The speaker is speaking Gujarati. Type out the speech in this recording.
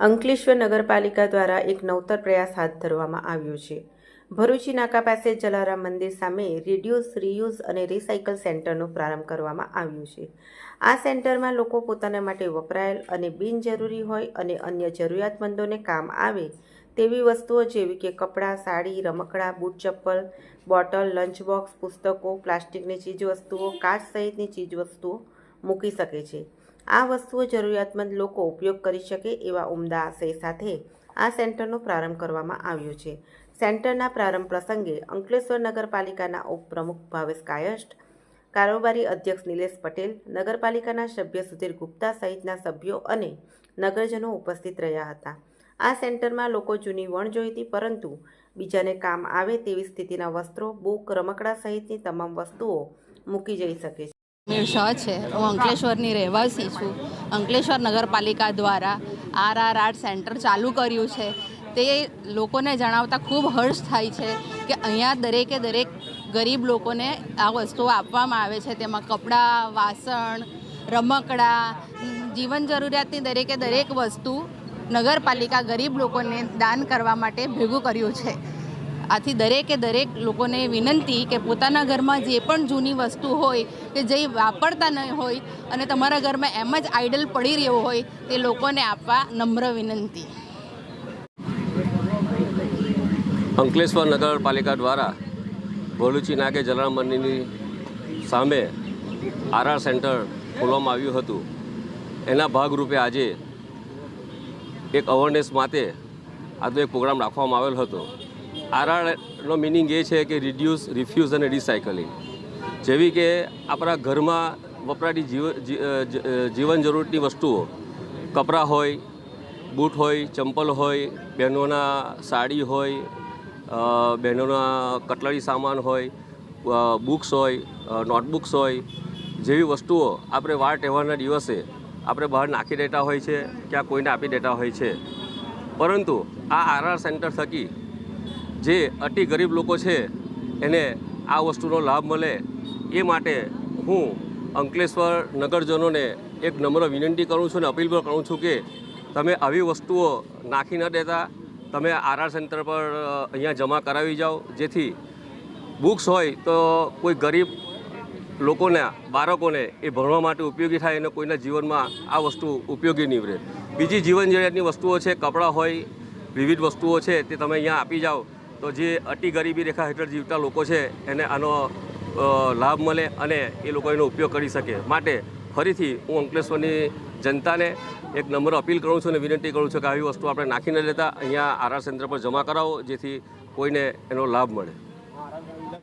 અંકલેશ્વર નગરપાલિકા દ્વારા એક નવતર પ્રયાસ હાથ ધરવામાં આવ્યો છે. ભરૂચી નાકા પાસે જલારામ મંદિર સામે રિડ્યુસ રીયુઝ અને રિસાયકલ સેન્ટરનો પ્રારંભ કરવામાં આવ્યો છે. આ સેન્ટરમાં લોકો પોતાના માટે વપરાયેલ અને બિનજરૂરી હોય અને અન્ય જરૂરિયાતમંદોને કામ આવે તેવી વસ્તુઓ જેવી કે કપડાં, સાડી, રમકડાં, બૂટ ચપ્પલ, બોટલ, લંચ બોક્સ, પુસ્તકો, પ્લાસ્ટિકની ચીજવસ્તુઓ, કાચ સહિતની ચીજવસ્તુઓ મૂકી શકે છે. આ વસ્તુઓ જરૂરિયાતમંદ લોકો ઉપયોગ કરી શકે એવા ઉમદા આશય સાથે આ સેન્ટરનો પ્રારંભ કરવામાં આવ્યો છે. સેન્ટરના પ્રારંભ પ્રસંગે અંકલેશ્વર નગરપાલિકાના ઉપપ્રમુખ ભાવેશ કાયસ્ટ કારોબારી અધ્યક્ષ નિલેશ પટેલ, નગરપાલિકાના સભ્ય સુધીર ગુપ્તા સહિતના સભ્યો અને નગરજનો ઉપસ્થિત રહ્યા હતા. આ સેન્ટરમાં લોકો જૂની વણજોઈતી પરંતુ બીજાને કામ આવે તેવી સ્થિતિના વસ્ત્રો, બુક, રમકડા સહિતની તમામ વસ્તુઓ મૂકી જઈ શકે છે. મીર શાહ છે? હું અંકલેશ્વરની રહેવાસી છું. અંકલેશ્વર નગરપાલિકા દ્વારા આર આર આર્ટ સેન્ટર ચાલુ કર્યું છે. તે લોકોને જણાવતા ખૂબ હર્ષ થાય છે કે અહીંયા દરેકે દરેક ગરીબ લોકોને આ વસ્તુઓ આપવામાં આવે છે. તેમાં કપડાં, વાસણ, રમકડાં, જીવન જરૂરિયાતની દરેકે દરેક વસ્તુ નગરપાલિકા ગરીબ લોકોને દાન કરવા માટે ભેગું કર્યું છે. આથી દરેકે દરેક લોકોને વિનંતી કે પોતાના ઘરમાં જે પણ જૂની વસ્તુ હોય કે જે વાપરતા નહીં હોય અને તમારા ઘરમાં એમ જ આઈડલ પડી રહ્યો હોય તે લોકોને આપવા નમ્ર વિનંતી. અંકલેશ્વર નગરપાલિકા દ્વારા ભોલુચી નાગે જલારામ મંદિરની સામે આરઆર સેન્ટર ખોલવામાં આવ્યું હતું. એના ભાગરૂપે આજે એક અવેરનેસ માટે આજનો એક પ્રોગ્રામ રાખવામાં આવેલ હતો. આરઆરનો મિનિંગ એ છે કે રિડ્યુસ રિફ્યુઝ અને રિસાયકલિંગ જેવી કે આપણા ઘરમાં વપરાતી જીવ જીવન જરૂરતની વસ્તુઓ કપડાં હોય, બૂટ હોય, ચંપલ હોય, બહેનોના સાડી હોય બહેનોના કટલરી સામાન હોય બુક્સ હોય નોટબુક્સ હોય, જેવી વસ્તુઓ આપણે વાર તહેવારના દિવસે આપણે બહાર નાખી દેતા હોય છે, ક્યાં કોઈને આપી દેતા હોય છે. પરંતુ આ આરઆર સેન્ટર થકી જે અતિ ગરીબ લોકો છે, એને આ વસ્તુનો લાભ મળે, એ માટે હું અંકલેશ્વર નગરજનોને એક નમ્ર વિનંતી કરું છું અને અપીલ પણ કરું છું કે તમે આવી વસ્તુઓ નાખી ન દેતા. તમે આરઆર સેન્ટર પર અહીંયા જમા કરાવી જાઓ. જેથી બુક્સ હોય તો કોઈ ગરીબ લોકોના, બાળકોને એ ભણવા માટે ઉપયોગી થાય અને કોઈના જીવનમાં આ વસ્તુ ઉપયોગી નીવડે. બીજી જીવન જરૂરિયાતની વસ્તુઓ છે, કપડાં હોય, વિવિધ વસ્તુઓ છે, તે તમે અહીંયા આપી જાઓ. તો જે અતિ ગરીબી રેખા હેઠળ જીવતા લોકો છે, એને આનો લાભ મળે અને એ લોકો એનો ઉપયોગ કરી શકે. માટે ફરીથી હું અંકલેશ્વરની જનતાને એક નંબર અપીલ કરું છું અને વિનંતી કરું છું કે આવી વસ્તુ આપણે નાખી ન લેતા અહીંયા આરઆર સેન્ટર પર જમા કરાવો, જેથી કોઈને એનો લાભ મળે.